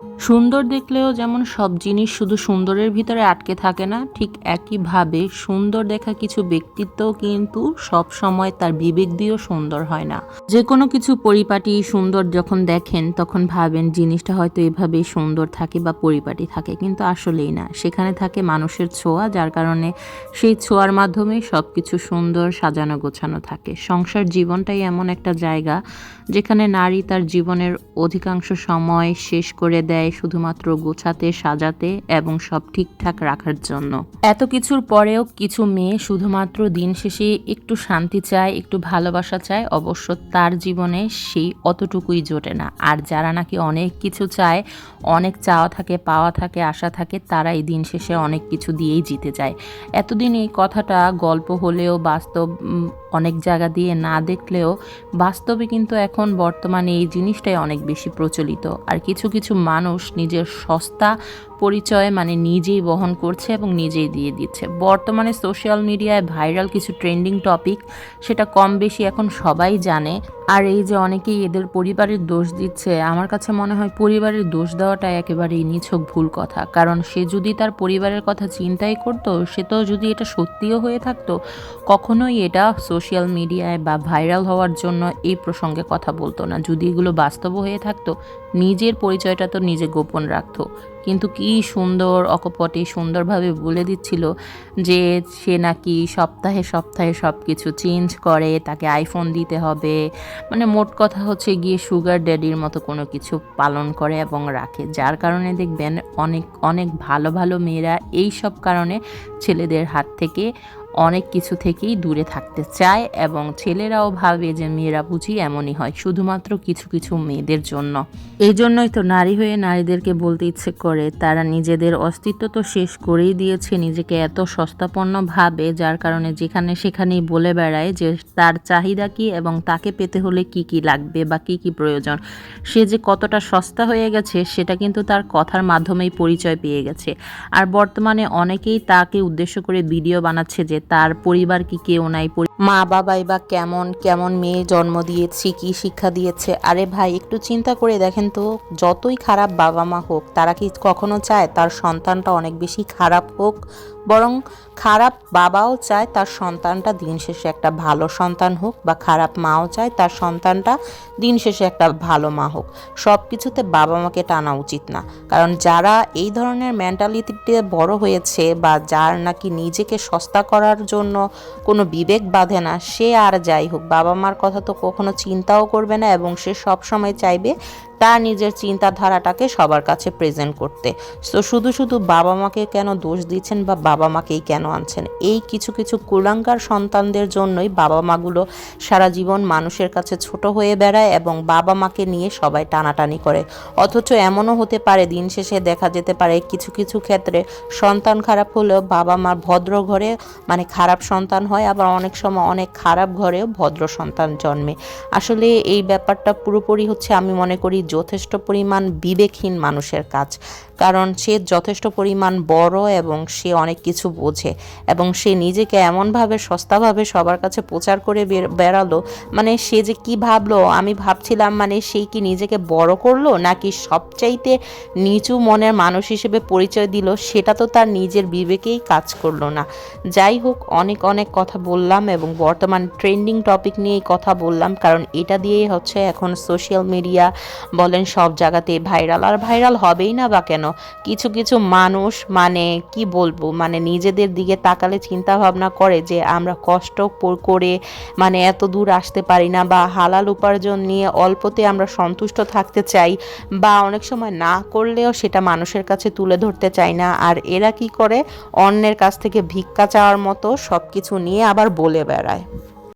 সুন্দর দেখলেও যেমন সব জিনিস শুধু সুন্দরের ভিতরে আটকে থাকে না, ঠিক একইভাবে সুন্দর দেখা কিছু ব্যক্তিত্ব কিন্তু সব সময় তার বিবেক দিয়েও সুন্দর হয় না। যে কোনো কিছু পরিপাটি সুন্দর যখন দেখেন, তখন ভাবেন জিনিসটা হয়তো এভাবেই সুন্দর থাকে বা পরিপাটি থাকে, কিন্তু আসলেই না। সেখানে থাকে মানুষের ছোঁয়া, যার কারণে সেই ছোঁয়ার মাধ্যমে সব কিছু সুন্দর সাজানো গোছানো থাকে। সংসার জীবনটাই এমন একটা জায়গা, যেখানে নারী তার জীবনের অধিকাংশ সময় শেষ করে দেয় শুধুমাত্র গোছাতে, সাজাতে এবং সব ঠিকঠাক রাখার জন্য। এত কিছুর পরেও কিছু মেয়ে শুধুমাত্র দিন শেষে একটু শান্তি চায়, একটু ভালোবাসা চায়, অবশ্য তার জীবনে সেই অতটুকুই জোটে না। আর যারা নাকি অনেক কিছু চায়, অনেক চাওয়া থাকে, পাওয়া থাকে, আশা থাকে তারা এই দিন শেষে অনেক কিছু দিয়েই জিতে যায়। এতদিন এই কথাটা গল্প হলেও বাস্তব অনেক জায়গা দিয়ে না দেখলেও বাস্তবে কিন্তু এখন বর্তমানে এই জিনিসটাই অনেক বেশি প্রচলিত। আর কিছু কিছু মানুষ নিজের সস্তা পরিচয় মানে নিজেই বহন করছে এবং নিজেই দিয়ে দিচ্ছে। বর্তমানে সোশ্যাল মিডিয়ায় ভাইরাল কিছু ট্রেন্ডিং টপিক সেটা কম বেশি এখন সবাই জানে। আর এই যে অনেকেই এদের পরিবারের দোষ দিচ্ছে, আমার কাছে মনে হয় পরিবারের দোষ দেওয়াটা একেবারেই নিছক ভুল কথা। কারণ সে যদি তার পরিবারের কথা চিন্তাই করতো সে তো যদি এটা সত্যিও হয়ে থাকতো, কখনোই এটা সোশ্যাল মিডিয়ায় বা ভাইরাল হওয়ার জন্য এই প্রসঙ্গে কথা বলতো না। যদি এগুলো বাস্তব হয়ে থাকতো, নিজের পরিচয়টা তো নিজে গোপন রাখতো। কিন্তু কি সুন্দর অকপটে সুন্দরভাবে বলে দিচ্ছিল যে সে নাকি সপ্তাহে সপ্তাহে সব কিছু চেঞ্জ করে, তাকে আইফোন দিতে হবে। মানে মোট কথা হচ্ছে গিয়ে সুগার ড্যাডির মতো কোনো কিছু পালন করে এবং রাখে। যার কারণে দেখবেন অনেক অনেক ভালো ভালো মেয়েরা এই সব কারণে ছেলেদের হাত থেকে অনেক কিছু থেকেই দূরে থাকতে চায় এবং ছেলেরাও ভাবে যে মেয়েরা বুঝি এমনই হয়, শুধুমাত্র কিছু কিছু মেয়েদের জন্য। এই জন্যই তো নারী হয়ে নারীদেরকে বলতে ইচ্ছে করে, তারা নিজেদের অস্তিত্ব তো শেষ করেই দিয়েছে, নিজেকে এত সস্তাপন্ন ভাবে, যার কারণে যেখানে সেখানেই বলে বেড়ায় যে তার চাহিদা কি এবং তাকে পেতে হলে কি কি লাগবে বা কি কি প্রয়োজন। সে যে কতটা সস্তা হয়ে গেছে, সেটা কিন্তু তার কথার মাধ্যমেই পরিচয় পেয়ে গেছে। আর বর্তমানে অনেকেই তাকে উদ্দেশ্য করে ভিডিও বানাচ্ছে যে তার পরিবার কি কেউ নাই? মা বাবাই বা কেমন কেমন মেয়ে জন্ম দিয়েছি, কি শিক্ষা দিয়েছে? আরে ভাই, একটু চিন্তা করে দেখেন তো, যতই খারাপ বাবা মা হোক, তারা কি কখনো চায় তার সন্তানটা অনেক বেশি খারাপ হোক? বরং খারাপ বাবাও চায় তার সন্তানটা দিন শেষে একটা ভালো সন্তান হোক বা খারাপ মাও চায় তার সন্তানটা দিন শেষে একটা ভালো মা হোক। সব কিছুতে বাবা মাকে টানা উচিত না। কারণ যারা এই ধরনের মেন্টালিটিতে বড় হয়েছে বা যার নাকি নিজেকে সস্তা করার জন্য কোনো বিবেক বাঁধে না, সে আর যাই হোক, বাবা মার কথা তো কখনো চিন্তাও করবে না এবং সে সব সময় চাইবে তার নিজের চিন্তাধারাটাকে সবার কাছে প্রেজেন্ট করতে। তো শুধু শুধু বাবা মাকে কেন দোষ দিচ্ছেন বা বাবা মাকেই কেন আনছেন? এই কিছু কিছু কুলাঙ্গার সন্তানদের জন্যই বাবা মাগুলো সারা জীবন মানুষের কাছে ছোট হয়ে বেড়ায় এবং বাবা মাকে নিয়ে সবাই টানাটানি করে। অথচ এমনও হতে পারে, দিন শেষে দেখা যেতে পারে কিছু কিছু ক্ষেত্রে সন্তান খারাপ হলেও বাবা মার ভদ্র ঘরে মানে খারাপ সন্তান হয়, আবার অনেক সময় অনেক খারাপ ঘরেও ভদ্র সন্তান জন্মে। আসলে এই ব্যাপারটা পুরোপুরি হচ্ছে আমি মনে করি যথেষ্ট পরিমাণ বিবেকহীন মানুষের কাজ। কারণ সে যথেষ্ট পরিমাণ বড় এবং সে অনেক কিছু বোঝে এবং সে নিজেকে এমনভাবে, সস্তাভাবে সবার কাছে প্রচার করে বেড়ালো। মানে সে যে কি ভাবলো, আমি ভাবছিলাম মানে সেই কি নিজেকে বড় করল নাকি সবচাইতে নিচু মনের মানুষ হিসেবে পরিচয় দিল, সেটা তো তার নিজের বিবেকেই কাজ করল না। যাই হোক, অনেক অনেক কথা বললাম এবং বর্তমান ট্রেন্ডিং টপিক নিয়েই কথা বললাম, কারণ এটা দিয়েই হচ্ছে এখন সোশ্যাল মিডিয়া বলেন, সব জায়গাতে ভাইরাল। আর ভাইরাল হবেই না বা কেন? কিছু কিছু মানুষ মানে কি বলব মানে নিজেদের দিকে তাকালে চিন্তা ভাবনা করে যে আমরা কষ্ট করে মানে এত দূর আসতে পারি না বা হালাল উপার্জন নিয়ে অল্পতে আমরা সন্তুষ্ট থাকতে চাই বা অনেক সময় না করলেও সেটা মানুষের কাছে তুলে ধরতে চাই না। আর এরা কি করে? অন্যের কাছ থেকে ভিক্ষা চাওয়ার মতো সব কিছু নিয়ে আবার বলে বেড়ায়।